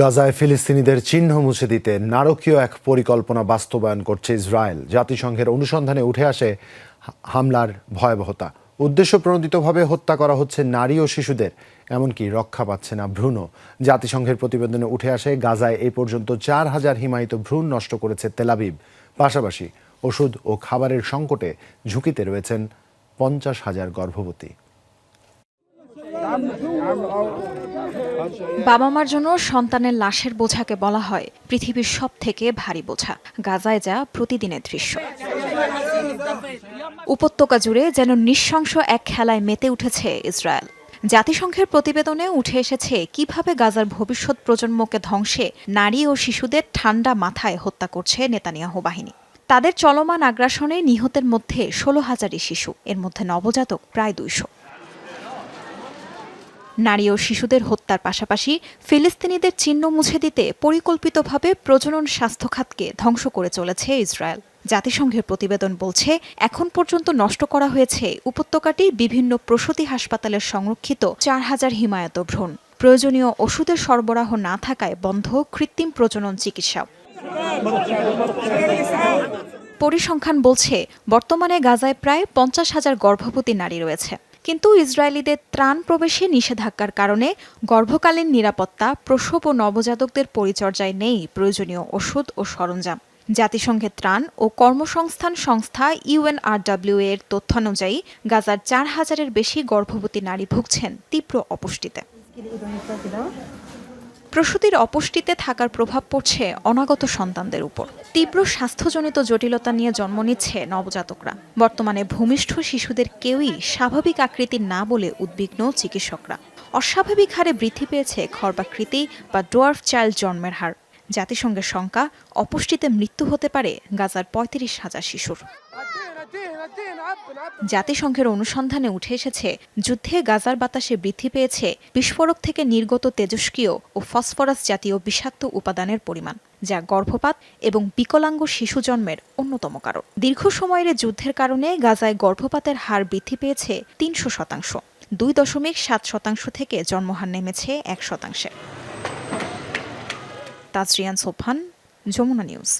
গাজায় ফিলিস্তিনিদের চিহ্ন মুছে দিতে নারকীয় এক পরিকল্পনা বাস্তবায়ন করছে ইসরায়েল। জাতিসংঘের অনুসন্ধানে উঠে আসে হামলার ভয়াবহতা। উদ্দেশ্য প্রণোদিতভাবে হত্যা করা হচ্ছে নারী ও শিশুদের, এমনকি রক্ষা পাচ্ছে না ভ্রূণ জাতিসংঘের প্রতিবেদনে উঠে আসে, গাজায় এই পর্যন্ত চার হাজার হিমায়িত ভ্রূণ নষ্ট করেছে তেলাবিব পাশাপাশি ওষুধ ও খাবারের সংকটে ঝুঁকিতে রয়েছেন পঞ্চাশ হাজার গর্ভবতী। বাবা মার জন্য সন্তানের লাশের বোঝাকে বলা হয়, পৃথিবীর সব থেকে ভারী বোঝা। গাজায় যা প্রতিদিনের দৃশ্য। উপত্যকা জুড়ে যেন নৃশংস এক খেলায় মেতে উঠেছে ইসরায়েল। জাতিসংঘের প্রতিবেদনে উঠে এসেছে কীভাবে গাজার ভবিষ্যৎ প্রজন্মকে ধ্বংসে নারী ও শিশুদের ঠান্ডা মাথায় হত্যা করছে নেতানিয়াহু বাহিনী। তাদের চলমান আগ্রাসনে নিহতের মধ্যে ষোলো হাজারই শিশু, এর মধ্যে নবজাতক প্রায় দুইশো। নারী ও শিশুদের হত্যার পাশাপাশি ফিলিস্তিনিদের চিহ্ন মুছে দিতে পরিকল্পিতভাবে প্রজনন স্বাস্থ্য খাতকে ধ্বংস করে চলেছে ইসরায়েল। জাতিসংঘের প্রতিবেদন বলছে, এখন পর্যন্ত নষ্ট করা হয়েছে উপত্যকাটি বিভিন্ন প্রসূতি হাসপাতালের সংরক্ষিত চার হাজার হিমায়ত ভ্রূণ। প্রয়োজনীয় ওষুধের সরবরাহ না থাকায় বন্ধ কৃত্রিম প্রজনন চিকিৎসা। পরিসংখ্যান বলছে, বর্তমানে গাজায় প্রায় পঞ্চাশ হাজার গর্ভবতী নারী রয়েছে। কিন্তু ইসরায়েলিদের ত্রাণ প্রবেশে নিষেধাজ্ঞার কারণে গর্ভকালীন নিরাপত্তা, প্রসব ও নবজাতকদের পরিচর্যায় নেই প্রয়োজনীয় ওষুধ ও সরঞ্জাম। জাতিসংঘের ত্রাণ ও কর্মসংস্থান সংস্থা ইউএনআরডব্লিউ এর তথ্যানুযায়ী গাজার চার হাজারের বেশি গর্ভবতী নারী ভুগছেন তীব্র অপুষ্টিতে। প্রসূতির অপুষ্টিতে থাকার প্রভাব পড়ছে অনাগত সন্তানদের উপর। তীব্র স্বাস্থ্যজনিত জটিলতা নিয়ে জন্ম নিচ্ছে নবজাতকরা। বর্তমানে ভূমিষ্ঠ শিশুদের কেউই স্বাভাবিক আকৃতির না বলে উদ্বিগ্ন চিকিৎসকরা। অস্বাভাবিক হারে বৃদ্ধি পেয়েছে খর্বাকৃতি বা ডোয়ার্ফ চাইল্ড জন্মের হার। জাতিসংঘের শঙ্কা, অপুষ্টিতে মৃত্যু হতে পারে গাজার পঁয়ত্রিশ হাজার শিশুর। জাতিসংঘের অনুসন্ধানে উঠে এসেছে, যুদ্ধে গাজার বাতাসে বৃদ্ধি পেয়েছে বিস্ফোরক থেকে নির্গত তেজস্ক্রিয় ও ফসফরাস জাতীয় বিষাক্ত উপাদানের পরিমাণ, যা গর্ভপাত এবং বিকলাঙ্গ শিশু জন্মের অন্যতম কারণ। দীর্ঘ সময়ের যুদ্ধের কারণে গাজায় গর্ভপাতের হার বৃদ্ধি পেয়েছে তিনশো শতাংশ। দুই দশমিক সাত শতাংশ থেকে জন্মহার নেমেছে এক শতাংশে। তাজরিয়ান সোফান যমুনা নিউজ।